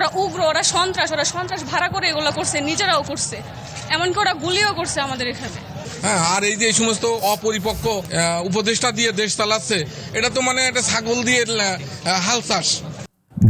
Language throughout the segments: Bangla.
ওরা উগ্র, ওরা সন্ত্রাস ওরা সন্ত্রাস ভাড়া করে এগুলো করছে, নিজেরাও করছে। এমনকি ওরা গুলিও করছে আমাদের এখানে। হ্যাঁ আর এই যে এই সমস্ত অপরিপক্ক উপদেষ্টা দিয়ে দেশ চালাচ্ছে, এটা তো মানে একটা ছাগল দিয়ে হাল চাষ।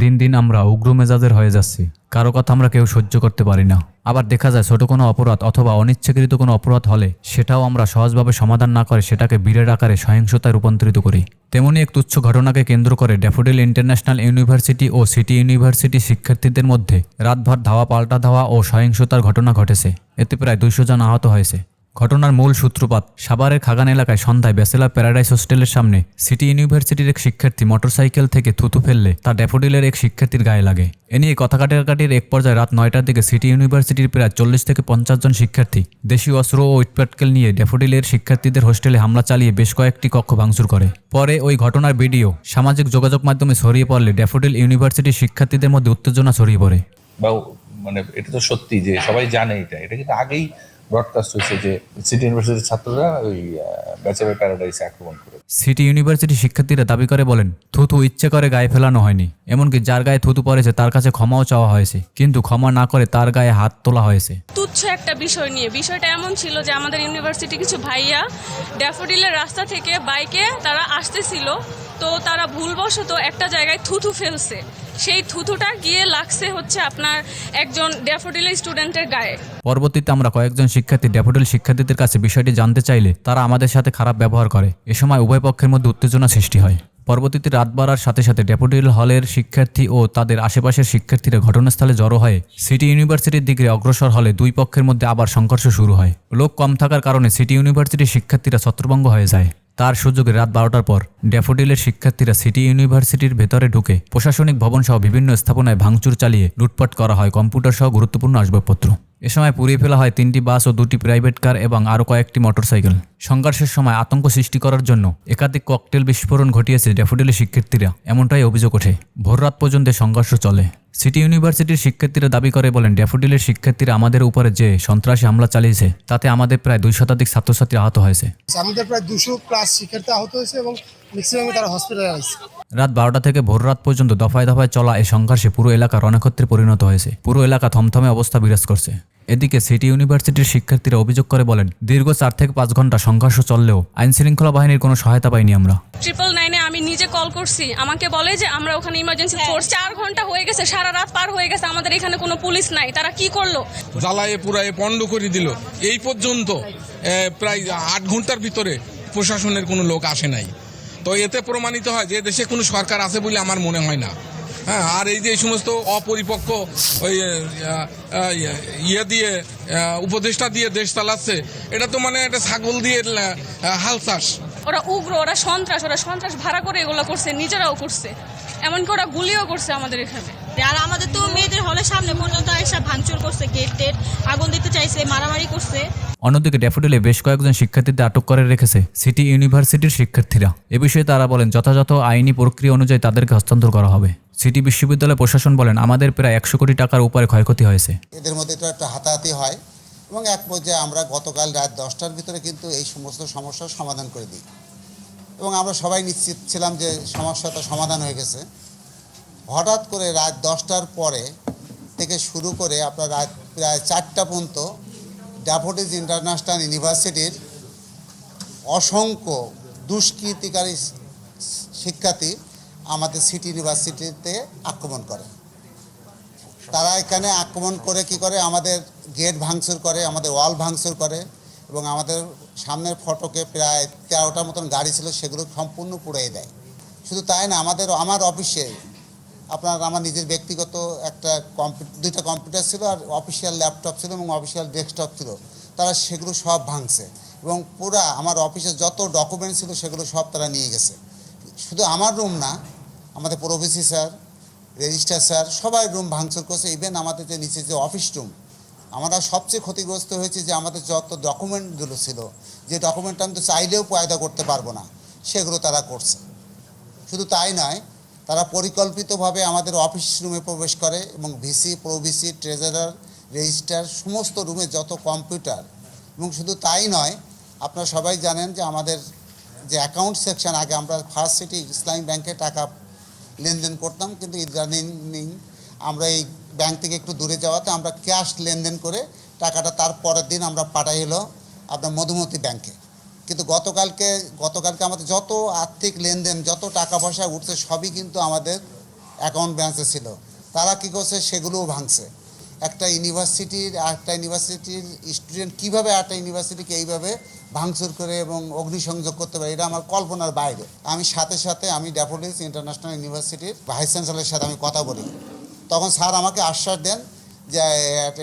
দিন দিন আমরা উগ্র মেজাজের হয়ে যাচ্ছি। কারও কথা আমরা কেউ সহ্য করতে পারি না। আবার দেখা যায় ছোট কোনো অপরাধ অথবা অনিচ্ছাকৃত কোনো অপরাধ হলে সেটাও আমরা সহজভাবে সমাধান না করে সেটাকে বীরের আকারে সহিংসতায় রূপান্তরিত করি। তেমনি এক তুচ্ছ ঘটনাকে কেন্দ্র করে ড্যাফোডিল ইন্টারন্যাশনাল ইউনিভার্সিটি ও সিটি ইউনিভার্সিটি শিক্ষার্থীদের মধ্যে রাতভর ধাওয়া পাল্টা ধাওয়া ও সহিংসতার ঘটনা ঘটেছে। এতে প্রায় দুইশো জন আহত হয়েছে। ঘটনার মূল সূত্রপাত, সাভারের খাগান এলাকায় সন্ধ্যায় ব্যাচেলার প্যারাডাইস হোস্টেলের সামনে সিটি ইউনিভার্সিটির এক শিক্ষার্থী মোটরসাইকেল থেকে থুতু ফেললে তা ড্যাফোডিলের এক শিক্ষার্থীর গায়ে লাগে। এ নিয়ে কথা কাটাকাটির এক পর্যায়ে রাত নয়টার দিকে সিটি ইউনিভার্সিটির প্রায় চল্লিশ থেকে পঞ্চাশ জন শিক্ষার্থী দেশীয় অস্ত্র ও ইটপাটকেল নিয়ে ড্যাফোডিলের শিক্ষার্থীদের হোস্টেলে হামলা চালিয়ে বেশ কয়েকটি কক্ষ ভাঙচুর করে। পরে ওই ঘটনার ভিডিও, সামাজিক যোগাযোগ মাধ্যমে ছড়িয়ে পড়লে ড্যাফোডিল ইউনিভার্সিটির শিক্ষার্থীদের মধ্যে উত্তেজনা ছড়িয়ে পড়ে। বা মানে এটা তো সত্যি যে সবাই জানে এটা। এটা কিন্তু আগেই ব্রডকাস্ট হয়েছে যে সিটি ইউনিভার্সিটির ছাত্ররা ওই ব্যাচেলার প্যারাডাইসে আক্রমণ করে সিটি ইউনিভার্সিটি শিক্ষার্থীরা দাবি করে বলেন থুতু ইচ্ছে করে গায়ে ফেলানো হয়নি এমনকি যার গায়ে থুতু পড়েছে তার কাছে ক্ষমাও চাওয়া হয়েছে কিন্তু ক্ষমা না করে তার গায়ে হাত তোলা হয়েছে। তুচ্ছ একটা বিষয় নিয়ে বিষয়টা এমন ছিল যে আমাদের ইউনিভার্সিটি কিছু ভাইয়া ড্যাফোডিলের রাস্তা থেকে বাইকে তারা আসতেছিল তো তারা ভুলবশত একটা জায়গায় থুথু ফেলছে। সেই থুথুটা গিয়ে লাগছে হচ্ছে আপনার একজন ড্যাফোডিলের স্টুডেন্টের গায়ে। পরবর্তীতে আমরা কয়েকজন শিক্ষার্থী ড্যাফোডিল শিক্ষার্থীদের কাছে বিষয়টি জানতে চাইলে তারা আমাদের সাথে খারাপ ব্যবহার করে। এ সময় উভয় পক্ষের মধ্যে উত্তেজনা সৃষ্টি হয়। পরবর্তীতে রাত বাড়ার সাথে সাথে ড্যাফোডিল হলের শিক্ষার্থী ও তাদের আশেপাশের শিক্ষার্থীরা ঘটনাস্থলে জড়ো হয়ে সিটি ইউনিভার্সিটির দিকে অগ্রসর হলে দুই পক্ষের মধ্যে আবার সংঘর্ষ শুরু হয়। লোক কম থাকার কারণে সিটি ইউনিভার্সিটির শিক্ষার্থীরা ছত্রভঙ্গ হয়ে যায়। তার সুযোগে রাত বারোটার পর ড্যাফোডিলের শিক্ষার্থীরা সিটি ইউনিভার্সিটির ভেতরে ঢুকে প্রশাসনিক ভবন সহ বিভিন্ন স্থাপনায় ভাঙচুর চালিয়ে লুটপাট করা হয় কম্পিউটার সহ গুরুত্বপূর্ণ আসবাবপত্র। এ সময় পুড়িয়ে ফেলা হয় তিনটি বাস ও দুটি প্রাইভেট কার এবং আরও কয়েকটি মোটরসাইকেল। সংঘর্ষের সময় আতঙ্ক সৃষ্টি করার জন্য একাধিক ককটেল বিস্ফোরণ ঘটিয়েছে ড্যাফোডিলের শিক্ষার্থীরা। এমনটাই অভিযোগ ওঠে। ভোররাত পর্যন্ত সংঘর্ষ চলে। সিটি ইউনিভার্সিটির শিক্ষার্থীরা দাবি করে বলেন ড্যাফোডিলের শিক্ষার্থীরা আমাদের উপরে যে সন্ত্রাসী হামলা চালিয়েছে তাতে আমাদের প্রায় দুই শতাধিক ছাত্রছাত্রী আহত হয়েছে। আমাদের প্রায় দুশো প্লাস শিক্ষার্থী আহত হয়েছে এবং ম্যাক্সিমামে তারা হসপিটালে আছে রাত বারোটা থেকে ভোর রাত পর্যন্ত দফায় দফায় চলা এই সংঘর্ষে পুরো এলাকা রণক্ষেত্রে পরিণত হয়েছে। পুরো এলাকা থমথমে অবস্থা বিরাজ করছে। এদিকে সিটি ইউনিভার্সিটির শিক্ষার্থীরা অভিযোগ করে বলেন দীর্ঘ চার থেকে পাঁচ ঘণ্টা সংঘর্ষ চললেও আইন শৃঙ্খলা বাহিনীর কোনো সহায়তা পাইনি আমরা। ট্রিপল নাইনে আমি নিজে কল করছি। আমাকে বলে যে আমরা ওখানে ইমার্জেন্সি ফোর্স চার ঘণ্টা হয়ে গেছে সারা রাত পার হয়ে গেছে আমাদের এখানে কোনো পুলিশ নাই। তারা কি করল? জ্বালায়ে পুরায়ে পণ্ড করে দিল। এই পর্যন্ত প্রায় আট ঘণ্টার ভিতরে প্রশাসনের কোনো লোক আসে নাই। তো এতে প্রমাণিত হয় যে দেশে কোনো সরকার আছে বলে আমার মনে হয় না। হ্যাঁ আর এই যে সমস্ত অপরিপক্ক ওই আহ, ইয়ে দিয়ে উপদেষ্টা দিয়ে দেশ চালাচ্ছে এটা তো মানে একটা ছাগল দিয়ে হাল চাষ। ওরা উগ্র ওরা সন্ত্রাস ওরা সন্ত্রাস ভাড়া করে এগুলো করছে নিজেরাও করছে। এমনকি ওরা গুলিও করছে আমাদের এখানে। আর আমাদের তো মেয়েদের হলের সামনে পর্যন্ত এসে ভাঙচুর করছে গেট টেট আগুন দিতে চাইছে মারামারি করছে। অন্যদিকে ড্যাফোডিলে বেশ কয়েকজন শিক্ষার্থীদের আটক করে রেখেছে সিটি ইউনিভার্সিটির শিক্ষার্থীরা। এ বিষয়ে তারা বলেন যথাযথ আইনি প্রক্রিয়া অনুযায়ী তাদেরকে হস্তান্তর করা হবে। সিটি বিশ্ববিদ্যালয় প্রশাসন বলেন, আমাদের প্রায় একশো কোটি টাকার উপরে ক্ষয়ক্ষতি হয়েছে। এদের মধ্যে তো একটা হাতাহাতি হয় এবং এক পর্যায়ে আমরা গতকাল রাত দশটার ভিতরে কিন্তু এই সমস্ত সমস্যার সমাধান করে দিই। এবং আমরা সবাই নিশ্চিত ছিলাম যে সমস্যাটা সমাধান হয়ে গেছে। হঠাৎ করে রাত দশটার পরে থেকে শুরু করে আপনার রাত প্রায় চারটা পর্যন্ত ড্যাফোডিজ ইন্টারন্যাশনাল ইউনিভার্সিটির অসংখ্য দুষ্কৃতিকারী শিক্ষার্থী আমাদের সিটি ইউনিভার্সিটিতে আক্রমণ করে। তারা এখানে আক্রমণ করে কি করে? আমাদের গেট ভাঙচুর করে, আমাদের ওয়াল ভাঙচুর করে এবং আমাদের সামনের ফটকে প্রায় তেরোটার মতন গাড়ি ছিল, সেগুলো সম্পূর্ণ পুড়িয়ে দেয়। শুধু তাই না, আমাদের, আমার অফিসে আপনার, আমার নিজের ব্যক্তিগত একটা কম্পিউ, দুইটা কম্পিউটার ছিল আর অফিসিয়াল ল্যাপটপ ছিল এবং অফিসিয়াল ডেস্কটপ ছিল। তারা সেগুলো সব ভাঙছে এবং পুরা আমার অফিসে যত ডকুমেন্ট ছিল, সেগুলো সব তারা নিয়ে গেছে। শুধু আমার রুম না আমাদের pro VC sir, registrar sir, সবাই রুম ভাঙচুর করছে, ইভেন আমাদের যে নিচে যে অফিস রুম, আমরা সবচেয়ে ক্ষতিগ্রস্ত হয়েছে যে আমাদের যত ডকুমেন্টগুলো ছিল, যে ডকুমেন্ট আমি তো চাইলেও পয়দা করতে পারব না, সেগুলো তারা করছে। শুধু তাই নয়, তারা পরিকল্পিতভাবে আমাদের অফিস রুমে প্রবেশ করে এবং ভিসি প্রভিসি ট্রেজারার রেজিস্টার সমস্ত রুমে যত কম্পিউটার, এবং শুধু তাই নয়, আপনারা সবাই জানেন যে আমাদের যে অ্যাকাউন্ট সেকশন, আগে আমরা ফার্স্ট সিটি ইসলামী ব্যাংকে টাকা লেনদেন করতাম, কিন্তু ইদানিং আমরা এই ব্যাংক থেকে একটু দূরে যাওয়াতে আমরা ক্যাশ লেনদেন করে টাকাটা তার পরের দিন আমরা পাঠাই হলো আপনার মধুমতি ব্যাংকে কিন্তু গতকালকে গতকালকে আমাদের যত আর্থিক লেনদেন, যত টাকা পয়সা উঠছে, সবই কিন্তু আমাদের অ্যাকাউন্ট ব্যালেন্সে ছিল। তারা কী করছে? সেগুলোও ভাঙছে। একটা ইউনিভার্সিটির একটা ইউনিভার্সিটির স্টুডেন্ট কীভাবে একটা ইউনিভার্সিটিকে এইভাবে ভাঙচুর করে এবং অগ্নিসংযোগ করতে পারে, এটা আমার কল্পনার বাইরে। আমি সাথে সাথে আমি ড্যাফোডিলস ইন্টারন্যাশনাল ইউনিভার্সিটির ভাইস চ্যান্সেলরের সাথে আমি কথা বলি। তখন স্যার আমাকে আশ্বাস দেন যে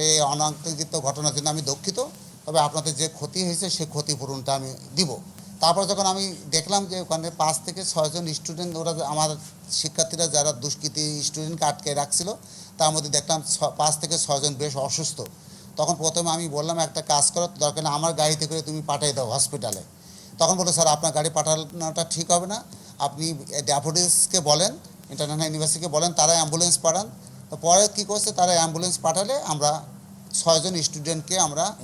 এই অনাকাঙ্ক্ষিত ঘটনার জন্য আমি দুঃখিত, তবে আপনাদের যে ক্ষতি হয়েছে সেই ক্ষতিপূরণটা আমি দিব। তারপর যখন আমি দেখলাম যে, ওখানে পাঁচ থেকে ছয়জন স্টুডেন্ট ওরা আমার শিক্ষার্থীরা যারা দুষ্কৃতী স্টুডেন্টকে আটকে রাখছিল তার মধ্যে দেখলাম ছ- পাঁচ থেকে ছজন বেশ অসুস্থ। তখন প্রথমে আমি বললাম একটা কাজ করো দরকার নেই আমার গাড়িতে করে তুমি পাঠিয়ে দাও হসপিটালে তখন বলল স্যার আপনার গাড়ি পাঠানোটা ঠিক হবে না। আপনি ড্যাফোডিলসকে বলেন ইন্টারন্যাশনাল ইউনিভার্সিটিকে বলেন তারা অ্যাম্বুলেন্স পাঠান। তো পরে কী করছে তারা অ্যাম্বুলেন্স পাঠালে আমরা ছয়জন স্টুডেন্টকে আমরা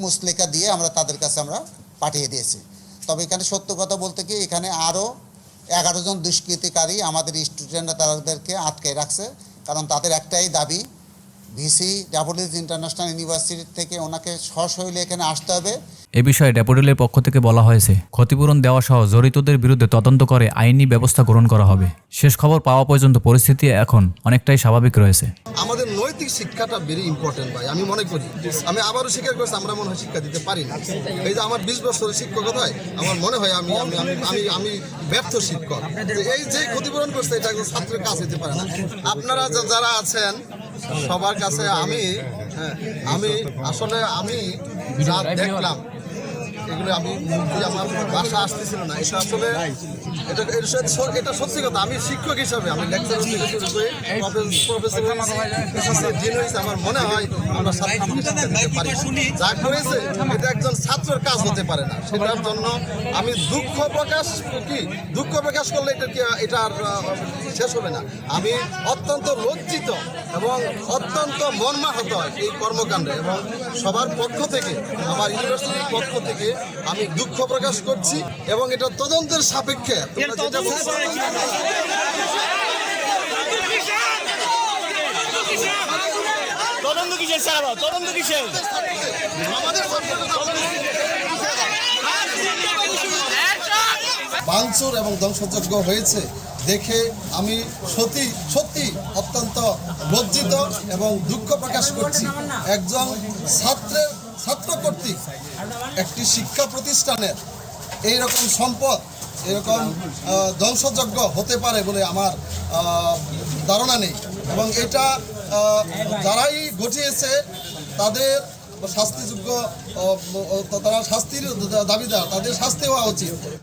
মুসলেখা দিয়ে। আমরা তাদের কাছে আমরা পাঠিয়ে দিয়েছি। তবে এখানে সত্য কথা বলতে কি এখানে আরও এগারো জন দুষ্কৃতিকারী আমাদের স্টুডেন্টরা তাদেরকে আটকে রাখছে। কারণ তাদের একটাই দাবি ভিসি ডাবলিজ ইন্টারন্যাশনাল ইউনিভার্সিটি থেকে ওনাকে সশৈলে এখানে আসতে হবে। এ বিষয়ে ড্যাপোডিলের পক্ষ থেকে বলা হয়েছে ক্ষতিপূরণ দেওয়া সহ জড়িতদের বিরুদ্ধে তদন্ত করে আইনি ব্যবস্থা গ্রহণ করা হবে। শেষ খবর পাওয়া পর্যন্ত পরিস্থিতি এখন অনেকটাই স্বাভাবিক রয়েছে। আমাদের নৈতিক শিক্ষাটা ভেরি ইম্পর্টেন্ট ভাই আমি মনে করি। আমি আবারও স্বীকার করছি আমরা মনে হয় শিক্ষা দিতে পারি না। এই যে আমার বিশ বছরের শিক্ষকতায় আমার মনে হয় আমি আমি আমি আমি ব্যর্থ শিক্ষক। এই যে ক্ষতিপূরণ করছে এটা ছাত্রের কাজ হতে পারে না। আপনারা যারা আছেন সবার কাছে আমি হ্যাঁ, আমি আসলে আমি যা দেখলাম এগুলো আমি আমার ভাষা আসতেছিল না। এটা আসলে এটা এটা সত্যি- কথা। আমি শিক্ষক হিসাবে আমি লেকচার আমার মনে হয় আমরা পারি। যা করেছে, এটা একজন ছাত্রের কাজ হতে পারে না। সেটার জন্য আমি দুঃখ প্রকাশ কি? দুঃখ প্রকাশ করলে এটা কি এটা আর শেষ হবে না। আমি অত্যন্ত লজ্জিত এবং অত্যন্ত মর্মাহত এই কর্মকাণ্ডে এবং সবার পক্ষ থেকে, আমার ইউনিভার্সিটির পক্ষ থেকে আমি দুঃখ প্রকাশ করছি এবং এটা তদন্তের সাপেক্ষে তদন্ত কিসের স্যার তদন্ত কিসের? আমাদের ভাঙচুর এবং ধ্বংসযজ্ঞ হয়েছে দেখে আমি সত্যি সত্যি অত্যন্ত লজ্জিত এবং দুঃখ প্রকাশ করছি। একজন ছাত্রের ছাত্র কর্তৃক একটি শিক্ষা প্রতিষ্ঠানের এই রকম সম্পদ এরকম ধ্বংসযজ্ঞ হতে পারে বলে আমার ধারণা নেই। এবং এটা যারাই ঘটিয়েছে, তাদের শাস্তিযোগ্য তারা শাস্তির দাবিদার, তাদের শাস্তি হওয়া উচিত।